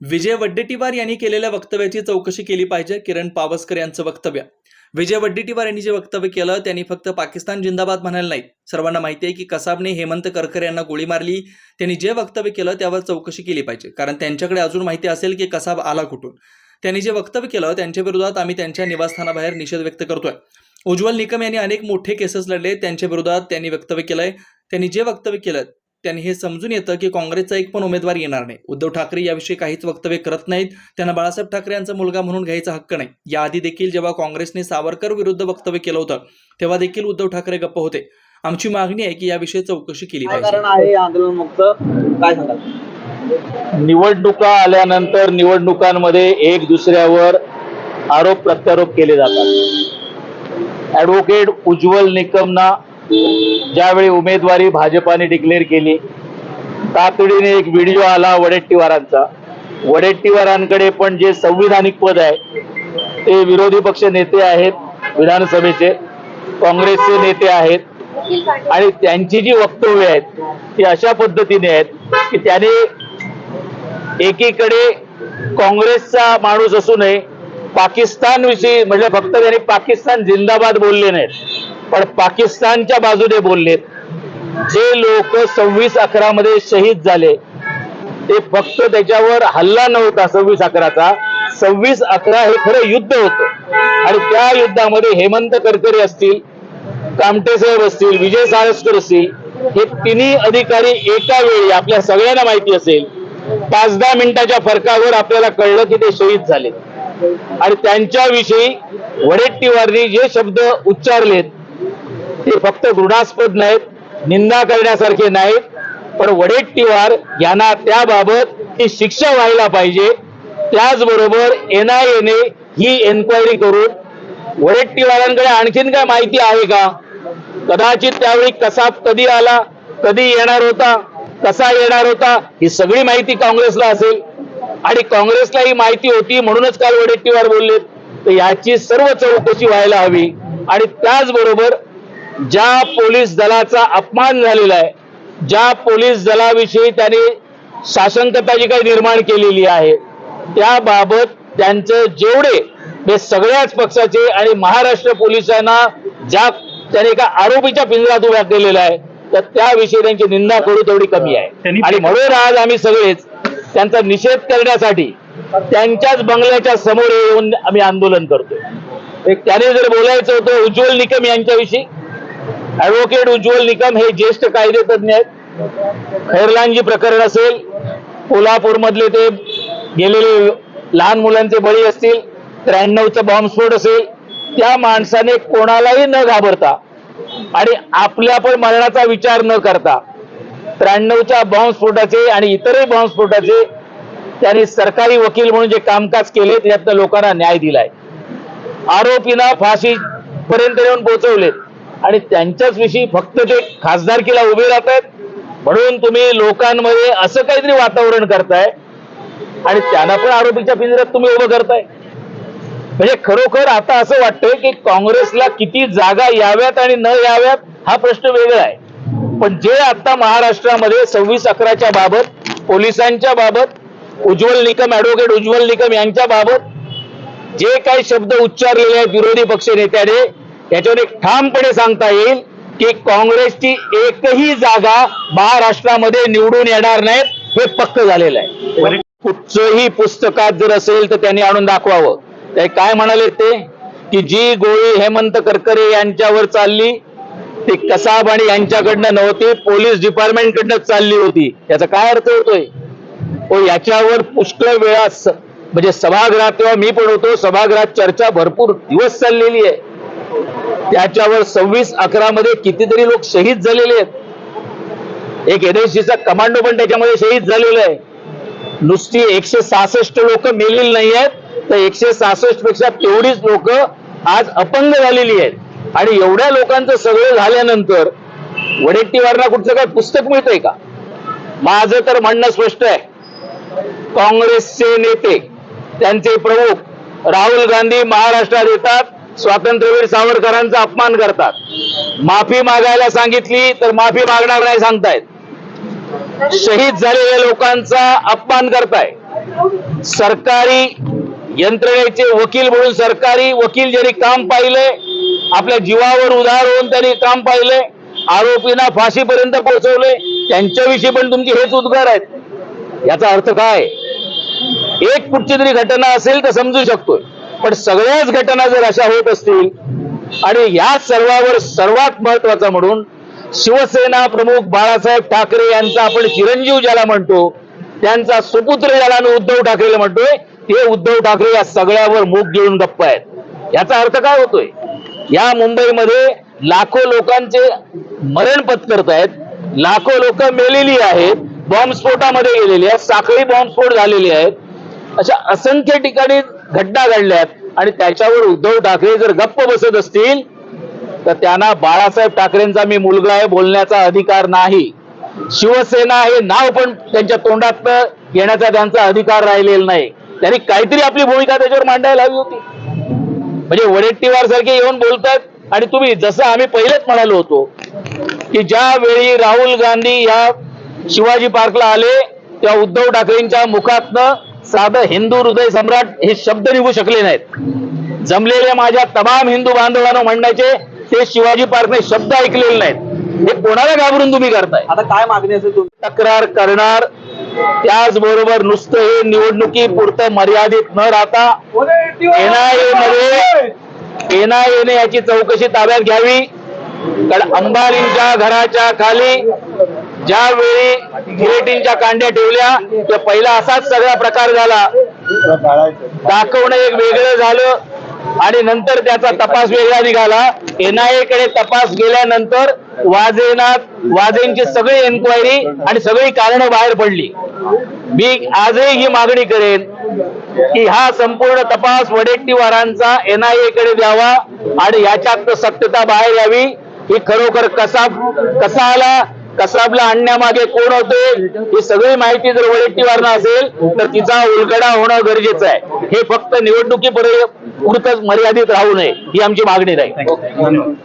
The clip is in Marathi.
विजय वड्डेटीवार यांनी केलेल्या वक्तव्याची चौकशी केली पाहिजे किरण पावसकर यांचं वक्तव्य. विजय वड्डेटीवार यांनी जे वक्तव्य केलं त्यांनी फक्त पाकिस्तान जिंदाबाद म्हणायला नाही सर्वांना माहिती आहे की कसाबने हेमंत करकर यांना गोळी मारली. त्यांनी जे वक्तव्य केलं त्यावर चौकशी केली पाहिजे. कारण त्यांच्याकडे अजून माहिती असेल की कसाब आला कुठून. त्यांनी जे वक्तव्य केलं त्यांच्या विरोधात आम्ही त्यांच्या निवासस्थानाबाहेर निषेध व्यक्त करतोय. उज्ज्वल निकम यांनी अनेक मोठे केसेस लढले त्यांच्या विरोधात त्यांनी वक्तव्य केलंय. त्यांनी जे वक्तव्य केलं त्यांनी हे समजून येतं की काँग्रेसचा एक पण उमेदवार येणार नाही. उद्धव ठाकरे याविषयी काहीच वक्तव्य करत नाहीत. त्यांना बाळासाहेब ठाकरे यांचा मुलगा म्हणून घ्यायचा हक्क नाही. याआधी देखील जेव्हा काँग्रेसने सावरकर विरुद्ध वक्तव्य केलं होतं तेव्हा देखील उद्धव ठाकरे गप्प होते. आमची मागणी आहे की याविषयी चौकशी केली पाहिजे. कारण आहे या आंदोलन मुक्त काय सांगाल? निवडणुका आल्यानंतर निवडणुकांमध्ये एक दुसऱ्यावर आरोप प्रत्यारोप केले जातात. ऍडव्होकेट उज्ज्वल निकमना ज्यावेळी उमेदवारी भाजपाने डिक्लेअर केली तातडीने एक व्हिडिओ आला वडेट्टीवारांचा. वडेट्टीवारांकडे पण जे संविधानिक पद आहे ते विरोधी पक्ष नेते आहेत विधानसभेचे काँग्रेसचे नेते आहेत आणि त्यांची जी वक्तव्य आहेत ती अशा पद्धतीने आहेत की त्याने एकीकडे काँग्रेसचा माणूस असू नये पाकिस्तान विषयी म्हणजे फक्त त्यांनी पाकिस्तान जिंदाबाद बोलले नाहीत. पण पाकिस्तानच्या बाजूने बोललेत जे लोक सव्वीस अकरा मध्ये शहीद झाले ते फक्त त्याच्यावर हल्ला नव्हता सव्वीस अकराचा. सव्वीस अकरा हे खरं युद्ध होतं. आणि त्या युद्धामध्ये हेमंत करकरे असतील कामटे साहेब असतील विजय साळसकर असतील हे तिन्ही अधिकारी एका वेळी आपल्या सगळ्यांना माहिती असेल पाच दहा मिनिटाच्या फरकावर आपल्याला कळलं की ते शहीद झाले आणि त्यांच्याविषयी वडेट्टीवारनी जे शब्द उच्चारलेत ते फक्त घृणास्पद नाहीत निंदा करण्यासारखे नाहीत पण वडेट्टीवार यांना त्याबाबत ही शिक्षा व्हायला पाहिजे. त्याचबरोबर एन आय एने ही एन्क्वायरी करून वडेट्टीवारांकडे आणखीन काय माहिती आहे का? कदाचित त्यावेळी कसा कधी आला कधी येणार होता कसा येणार होता ही सगळी माहिती काँग्रेसला असेल. आणि काँग्रेसला ही माहिती होती म्हणूनच काल वडेट्टीवार बोलले तर याची सर्व चौकशी व्हायला हवी. आणि त्याचबरोबर ज्या पोलीस दलाचा अपमान झालेला आहे ज्या पोलीस दलाविषयी त्यांनी शासनकता जी काही निर्माण केलेली आहे त्याबाबत त्यांचं जेवढे हे सगळ्याच पक्षाचे आणि महाराष्ट्र पोलिसांना ज्या त्याने एका आरोपीच्या पिंजरात उभ्या केलेला आहे तर त्याविषयी त्यांची निंदा करू तेवढी कमी आहे. आणि म्हणून आज आम्ही सगळेच त्यांचा निषेध करण्यासाठी त्यांच्याच बंगल्याच्या समोर येऊन आम्ही आंदोलन करतोय. एक त्याने जर बोलायचं होतं उज्ज्वल निकम यांच्याविषयी ऍडव्होकेट उज्ज्वल निकम हे ज्येष्ठ कायदेतज्ञ आहेत. खैरलांजी प्रकरण असेल कोल्हापूर मधले ते गेलेले लहान मुलांचे बळी असतील त्र्याण्णवचा बॉम्बस्फोट असेल त्या माणसाने कोणालाही न घाबरता आणि आपल्या पण मरणाचा विचार न करता त्र्याण्णवच्या बॉम्बस्फोटाचे आणि इतरही बॉम्बस्फोटाचे त्यांनी सरकारी वकील म्हणून जे कामकाज केले त्यातनं लोकांना न्याय दिलाय. आरोपींना फाशी पर्यंत येऊन पोहोचवलेत आणि त्यांच्याच विषयी फक्त ते खासदारकीला उभे राहत आहेत म्हणून तुम्ही लोकांमध्ये असं काहीतरी वातावरण करताय आणि त्यांना पण आरोपीच्या पिंजऱ्यात तुम्ही उभं करताय. म्हणजे खरोखर आता असं वाटतंय की काँग्रेसला किती जागा याव्यात आणि न याव्यात हा प्रश्न वेगळा आहे. पण जे आता महाराष्ट्रामध्ये सव्वीस अकराच्या बाबत पोलिसांच्या बाबत उज्ज्वल निकम ऍडव्होकेट उज्ज्वल निकम यांच्या बाबत जे काही शब्द उच्चारलेले आहेत विरोधी पक्ष नेत्याने याच्यावर एक ठामपणे सांगता येईल की काँग्रेसची एकही जागा महाराष्ट्रामध्ये निवडून येणार नाहीत हे पक्क झालेलं आहे. कुठचंही पुस्तकात जर असेल तर त्यांनी आणून दाखवावं. ते काय म्हणाले ते? की जी गोळी हेमंत करकरे यांच्यावर चालली ती कसाब आणि यांच्याकडनं नव्हती पोलीस डिपार्टमेंट कडनं चालली होती. याचा काय अर्थ होतोय? हो याच्यावर पुष्कळ वेळा म्हणजे सभागृहात तेव्हा मी पण होतो सभागृहात चर्चा भरपूर दिवस चाललेली आहे. त्याच्यावर सव्वीस अकरा मध्ये कितीतरी लोक शहीद झालेले आहेत. एक एनएसजीचा कमांडो पण त्याच्यामध्ये शहीद झालेला आहे. नुसती एकशे सहासष्ट लोक मेलेली नाही आहेत. तर एकशे सहासष्टपेक्षा तेवढीच लोक आज अपंग झालेली आहेत. आणि एवढ्या लोकांचं सगळं झाल्यानंतर वडेट्टीवारना कुठचं काय पुस्तक मिळतंय का? माझं तर म्हणणं स्पष्ट आहे. काँग्रेसचे नेते त्यांचे प्रमुख राहुल गांधी महाराष्ट्रात येतात. स्वातंत्र्यवीर सावरकरांचा अपमान करतात. माफी मागायला सांगितली तर माफी मागणार नाही सांगतायत. शहीद झालेल्या लोकांचा अपमान करताय. सरकारी यंत्रणेचे वकील म्हणून सरकारी वकील ज्यांनी काम पाहिले आपल्या जीवावर उधार होऊन त्यांनी काम पाहिले आरोपींना फाशीपर्यंत पोहोचवले त्यांच्याविषयी पण तुमचे हेच उद्गार आहेत. याचा अर्थ काय? एक कुठची तरी घटना असेल तर समजू शकतोय. पण सगळ्याच घटना जर अशा होत असतील आणि या सर्वावर सर्वात महत्त्वाचा म्हणून शिवसेना प्रमुख बाळासाहेब ठाकरे यांचा आपण चिरंजीव ज्याला म्हणतो त्यांचा सुपुत्र ज्याला उद्धव ठाकरेला म्हणतोय ते उद्धव ठाकरे या सगळ्यावर मूग गिळून गप्प आहेत. याचा अर्थ काय होतोय? या मुंबईमध्ये लाखो लोकांचे मरण पत्करत आहेत लाखो लोक मेलेली आहेत बॉम्बस्फोटामध्ये गेलेली आहेत साखळी बॉम्बस्फोट झालेले आहेत. अशा असंख्य ठिकाणी घटना घडल्यात आणि त्याच्यावर उद्धव ठाकरे जर गप्प बसत असतील तर त्यांना बाळासाहेब ठाकरेंचा मी मुलगा आहे बोलण्याचा अधिकार नाही. शिवसेना हे नाव पण त्यांच्या तोंडात घेण्याचा त्यांचा अधिकार राहिलेला नाही. त्यांनी काहीतरी आपली भूमिका त्याच्यावर मांडायला हवी होती. म्हणजे वडेट्टीवार सारखे येऊन बोलतात आणि तुम्ही जसं आम्ही पहिलेच म्हणालो होतो की ज्या वेळी राहुल गांधी या शिवाजी पार्कला आले त्या उद्धव ठाकरेंच्या मुखातनं साधं हिंदू हृदय सम्राट हे शब्द निघू शकले नाहीत. जमलेल्या माझ्या तमाम हिंदू बांधवांना म्हणण्याचे ते शिवाजी पार्कने शब्द ऐकलेले नाहीत. हे कोणाला घाबरून तुम्ही करताय? आता काय मागणी असेल तुमची तक्रार करणार त्याचबरोबर नुसतं हे निवडणुकी पुरतं मर्यादित न राहता एनआयए मध्ये एनआयएने याची चौकशी ताब्यात घ्यावी. कारण अंबानींच्या घराच्या खाली ज्यावेळी गिरेटीनच्या कांड्या ठेवल्या त्या पहिला असाच सगळा प्रकार झाला. दाखवणं एक वेगळं झालं आणि नंतर त्याचा तपास वेगळा निघाला. एनआयएकडे तपास गेल्यानंतर वाजेनात वाजेंची सगळी एन्क्वायरी आणि सगळी कारणं बाहेर पडली. मी आजही ही मागणी करेन की हा संपूर्ण तपास वडेट्टीवारांचा एनआयएकडे द्यावा आणि याच्यात सत्यता बाहेर यावी. ही खरोखर कसा कसा आला? कसाबला आणण्यामागे कोण होते ही सगळी माहिती जर वडेट्टीवारनं असेल तर तिचा उलगडा होणं गरजेचं आहे. हे फक्त निवडणुकीपर्यंत पुरतच मर्यादित राहू नये ही आमची मागणी राहील